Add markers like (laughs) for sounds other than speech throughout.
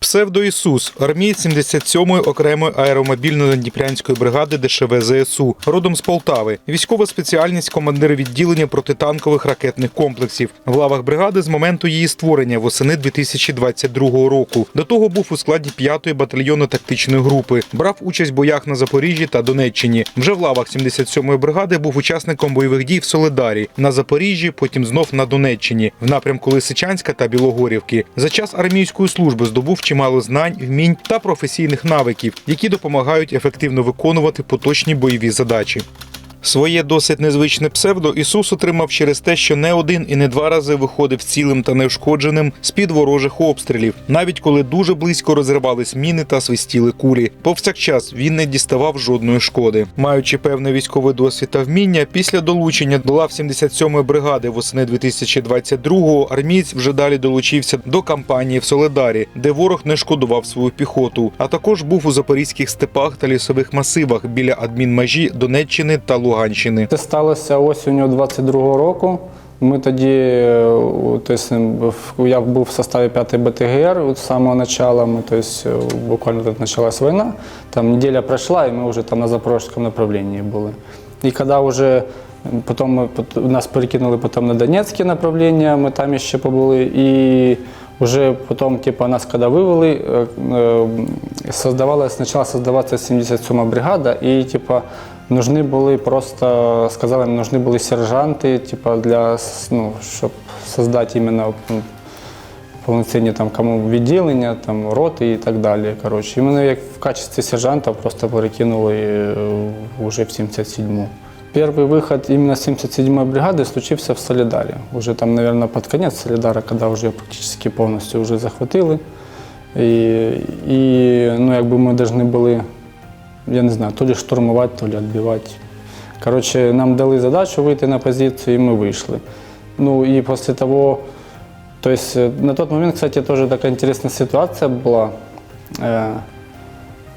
Псевдо Ісус, армієць 77-ї окремої аеромобільно-надніпрянської бригади ДШВ ЗСУ, родом з Полтави. Військова спеціальність командир відділення протитанкових ракетних комплексів. В лавах бригади з моменту її створення восени 2022 року. До того був у складі 5-ї батальйонно-тактичної групи. Брав участь в боях на Запоріжжі та Донеччині. Вже в лавах 77-ї бригади був учасником бойових дій в Солидарі на Запоріжжі, потім знов на Донеччині, в напрямку Лисичанська та Білогорівки. За час армійської служби здобув чимало знань, вмінь та професійних навиків, які допомагають ефективно виконувати поточні бойові задачі. Своє досить незвичне псевдо Ісус отримав через те, що не один і не два рази виходив цілим та неушкодженим з під ворожих обстрілів, навіть коли дуже близько розривались міни та свистіли кулі. Повсякчас він не діставав жодної шкоди. Маючи певний військовий досвід та вміння, після долучення до лав 77-ї бригади восени 2022-го армієць вже далі долучився до кампанії в Соледарі, де ворог не шкодував свою піхоту, а також був у запорізьких степах та лісових масивах біля адмінмежі Донеччини та Луганщини. Це сталося осінню 22-го року. Ми тоді, тобто, я був в составі 5 БТГР з самого початку. Ми, тобто, буквально тут почалась війна. Там неділя пройшла, і ми вже там на запорізькому направлінні були. І коли вже потім ми, нас перекинули потім на Донецьке направлення, ми там ще побули. І вже потім, типу, нас коли вивели, е, е, создавалась, почала создаватися 77 бригада, і типу, нужны були просто, сказали, нужны були сержанти, типу, для, ну, щоб создати іменно ну, повноцінні там кому відділення, там роти і так далі. Коротше. І мене як в качестві сержанта просто перекинули е, вже в 77-му. Перший виход іменно 77-ї бригади случився в Солідарі. Уже там, мабуть, під кінець Солідара, коли вже практично повністю вже захватили. І, і ну, якби ми повинні були, я не знаю, то ли штурмувати, то ли відбивати. Коротше, нам дали задачу вийти на позицію, і ми вийшли. Ну и после того, то есть э, на тот момент, кстати, тоже такая интересная ситуация была. Э,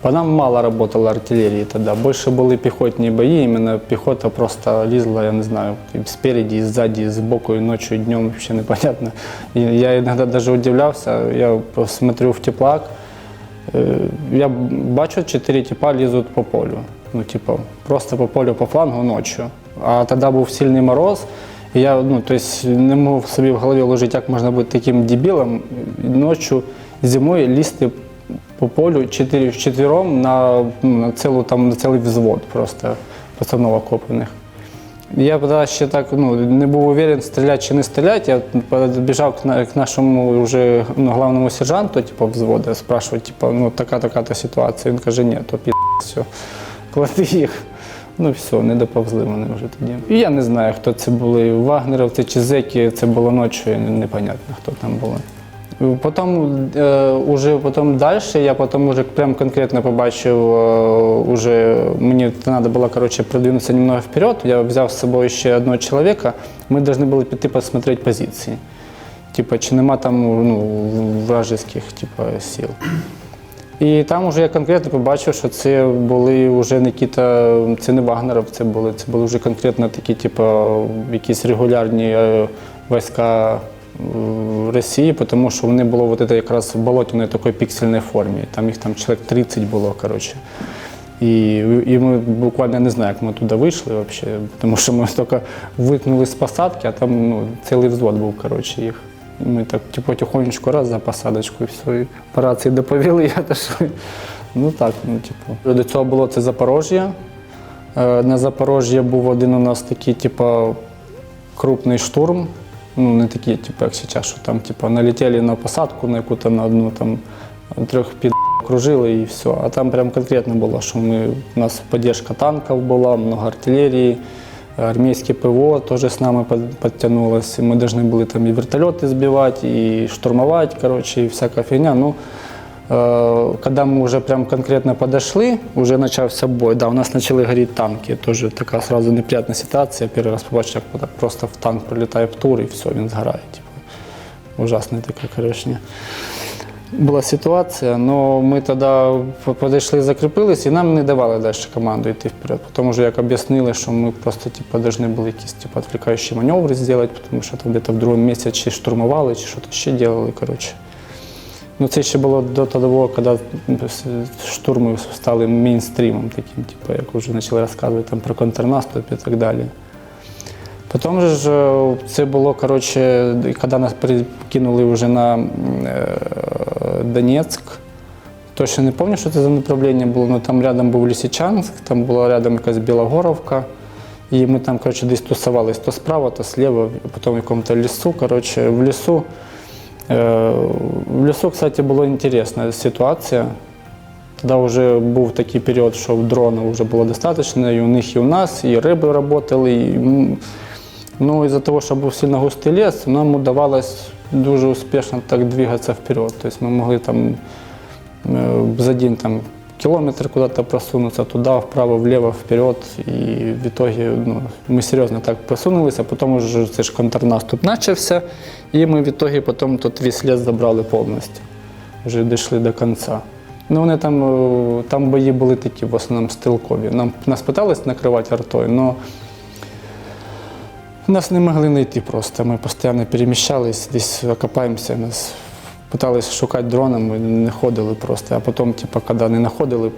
По нам мало работала артиллерии тогда, больше были пехотные бои, именно пехота просто лезла, я не знаю, и спереди, и сзади, и сбоку, и ночью, и днем, вообще непонятно. И я иногда даже удивлялся, я смотрю в теплак, Е, я бачу, чотири типа лізуть по полю. Ну, типу, просто по полю по флангу ночі. А тоді був сильний мороз. І я ну, тобто, не мог собі в голові вложити, як можна бути таким дебілом ночі зимою лізти по полю вчетвером на, ну, на, цілу, там, на цілий взвод просто пацанов окопаних. Я тоді ще так ну, не був уверен, стріляти чи не стріляти. Я підбіжав к, к нашому вже ну, главному сержанту, типу, взводу, спрашиваю, типу, ну така така та ситуація. Він каже, ні, то пі все, клади їх. Ну все, не доповзли вони вже тоді. І я не знаю, хто це були, вагнеровці чи зеки, це було ночі, непонятно, хто там були. Потім, е, уже потім далі, я потім уже прям конкретно побачив, е, уже мені треба було короче, продвинутися немного вперед. Я взяв з собою ще одного чоловіка. Ми повинні були піти посмотрети позиції. Типа, чи нема там ну, вражеських типа, сил. І там вже я конкретно побачив, що це були вже не кіта, це не Вагнеров, це були, це були вже конкретно такі, типу, якісь регулярні е, війська е, Росії, тому що вони були вот это якраз в болотяної такої піксельній формі. Там їх там чоловік 30 було, коротше. І, і ми буквально не знаю, як ми туди вийшли взагалі, тому що ми тільки викнули з посадки, а там ну, цілий взвод був, коротше, їх. І ми так типу, потихонечку раз за посадочку і все. І по рації доповіли, (laughs) я теж. Ну так, ну типу. До цього було це Запорожжя. Е, На Запорожжя був один у нас такий, типу, крупний штурм. Ну, не такі, типу, як зараз, що там, типу, налетіли на посадку на яку-то на одну там трьох під кружили і все. А там прям конкретно було, що ми, у нас підтримка танків була, много артилерії, армійське ПВО теж з нами підтягнулося. Ми повинні були там і вертольоти збивати, і штурмувати, коротше, і всяка фігня. Ну, Когда мы уже прям конкретно подошли, уже начався бой, да, у нас почали горіти танки. Тоже така сразу неприятна ситуація. Перший раз побачив, як просто в танк прилітає тур і все, він згорає. Типу. Ужасна така, коротше. Була ситуація, але ми тоді підійшли, закріпились і нам не давали далі команду йти вперед. Тому що як об'яснили, що ми просто типу, повинні були якісь типу, відвлекаючі маневри зробити, тому що там десь в другому місці чи штурмували, чи щось ще робили. Коротше. Ну, це ще було до того, коли штурми стали мейнстрімом таким, типу, як вже почали розказувати там, про контрнаступ і так далі. Потім ж е, це було, коротше, коли нас перекинули вже на е, Донецьк, точно не пам'ятаю, що це за направлення було, але там рядом був Лисичанськ, там була рядом якась Білогоровка. І ми там, коротше, десь тусувались то справа, то слева, потім в якому-то лісу. Коротше, в лісу. Е, в лісу, кстати, була інтересна ситуація. Тоді вже був такий період, що дронів вже було достатньо, і у них, і у нас, і риби працювали. І, ну, із-за того, що був сильно густий ліс, нам вдавалося дуже успішно так двигатися вперед. Тобто ми могли там е, за день там, километр куда-то просунуться, туда, вправо, влево, вперед. І в итоге ну, ми серйозно так просунулися, потім вже це ж контрнаступ почався, і ми в итоге потім тут весь ліс забрали повністю. Вже дійшли до кінця. Ну, вони там, е, там бої були такі, в основному стрілкові. Нам, нас питались накривати артою, але нас не могли знайти просто. Ми постійно переміщались, десь окопаємося, нас Пытались шукати дроном, не ходили просто. А потім, типу, коли не знаходили,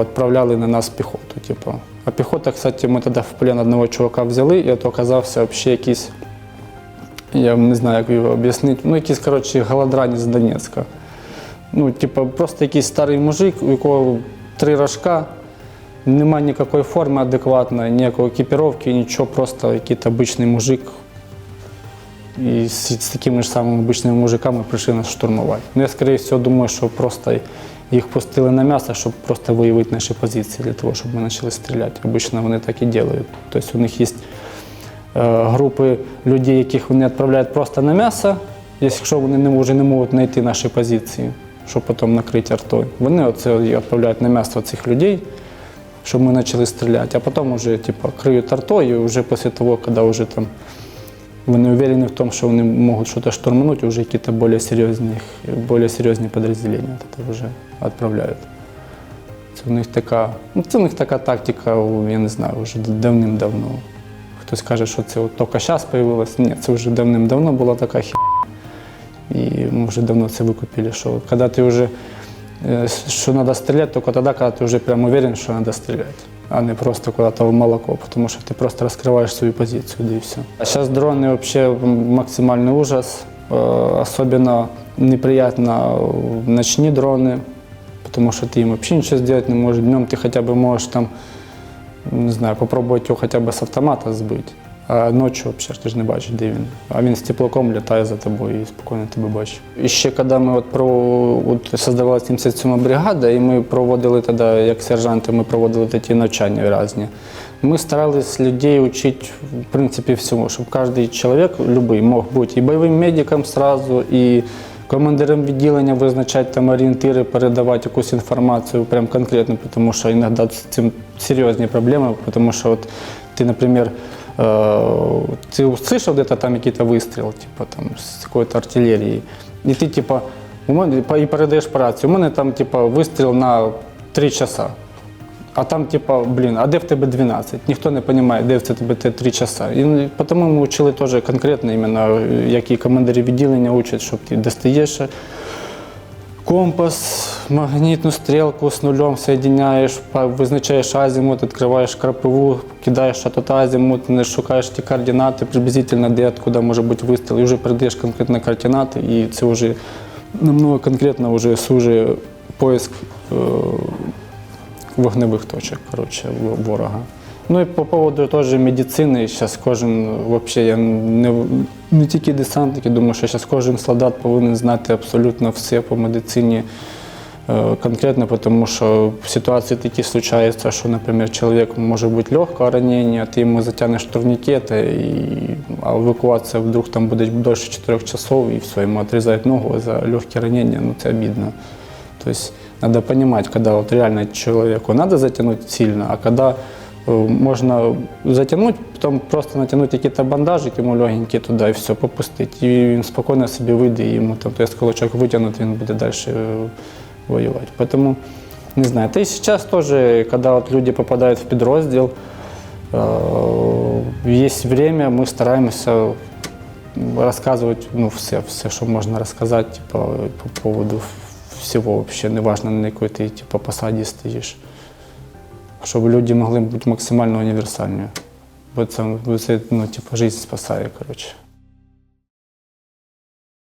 відправляли на нас піхоту. Типу. А піхота, кстати, ми тоді в плен одного чувака взяли, і то оказався взагалі якийсь, я не знаю, як його об'яснити, ну якийсь, коротше, голодранець з Донецька. Ну, типу, просто якийсь старий мужик, у якого три рожка, немає ніякої форми адекватної, ніякої екіпіровки, нічого, просто якийсь обичний мужик, і з, з такими ж самими обичними мужиками прийшли нас штурмувати. Ну, я, скоріше всього, думаю, що просто їх пустили на м'ясо, щоб просто виявити наші позиції, для того, щоб ми почали стріляти. Обично вони так і роблять. Тобто у них є е, групи людей, яких вони відправляють просто на м'ясо, якщо вони вже не можуть знайти наші позиції, щоб потім накрити артою. Вони оце відправляють на м'ясо цих людей, щоб ми почали стріляти, а потім вже типу, криють артою, і вже після того, коли вже там вони уверены в том, что они могут что-то штурмануть, уже какие-то более серьезные, более серьезные подразделения от этого уже отправляют. Це у них така, ну це у них така тактика, у- я не знаю, вже давним-давно. Хтось каже, що це от тільки зараз з'явилось. Ні, це вже давним-давно була така хі. І ми вже давно це викупили, що коли ти вже е, що треба стріляти, тільки тоді, коли ти вже прямо уверен, що треба стріляти, а не просто куда-то в молоко, тому що ти просто розкриваєш свою позицію, і все. А зараз дрони взагалі максимальний ужас. Е, Особенно неприятно ночні дрони, тому що ти їм взагалі нічого зробити не можеш. Днем ти хоча б можеш там, не знаю, попробувати його хоча б з автомата збити. Ночі взагалі ти ж не бачиш, де він. А він з теплаком літає за тобою і спокійно тебе бачить. І ще коли ми от про от создавала 77 бригада, і ми проводили тоді, як сержанти, ми проводили такі навчання різні. Ми старались людей учити, в принципі, всьому, щоб кожен чоловік, любий, мог бути і бойовим медиком сразу, і командиром відділення визначати там орієнтири, передавати якусь інформацію прям конкретно, тому що іноді з цим серйозні проблеми, тому що от ти, наприклад, ты услышал где-то там какие-то выстрелы, типа там с какой-то артиллерии, и ты типа у мене і передаєш по рації, у мене там типа вистріл на 3 часа. А там, типа, блін, а де в тебе 12? Ніхто не розуміє, де в тебе те 3 часа. І ну, тому ми вчили теж конкретно, іменно, як і командирі відділення учать, щоб ти достаєш компас, магнітну стрілку з нулем соєдиняєш, визначаєш азимут, відкриваєш крапиву, кидаєш тут азимут, не шукаєш ті координати, приблизительно де, откуда може бути вистріл, і вже передаєш конкретно координати, і це вже намного конкретно вже сужує поиск е, вогневих точок коротше, ворога. Ну і по поводу теж медицини, зараз кожен, взагалі, я не, не тільки десантники, думаю, що зараз кожен солдат повинен знати абсолютно все по медицині е, конкретно, тому що ситуації такі случаються, що, наприклад, чоловік може бути легке ранення, ти йому затягнеш турнікети, а евакуація вдруг там буде більше 4 часов, і все, йому відрізають ногу за легке ранення, ну це обідно. То есть надо понимать, когда вот реально человеку надо затянуть сильно, а э, можно затянуть, потом просто натянуть какие-то бандажики ему легенькие туда и все, попустить. И він спокійно собі вийде, і йому там той сколочок витягнути, він буде далі э, воювати. Поэтому, не знаю, та и сейчас тоже, когда вот люди попадают в подроздел, э, есть время, мы стараемся рассказывать ну, все, все, що можна розказати типу, по поводу всього вообще, неважно на якій ти типу, посаді стоїш. Щоб люди могли бути максимально універсальними. Бо це, бо це ну, типу, життя спасає, коротше.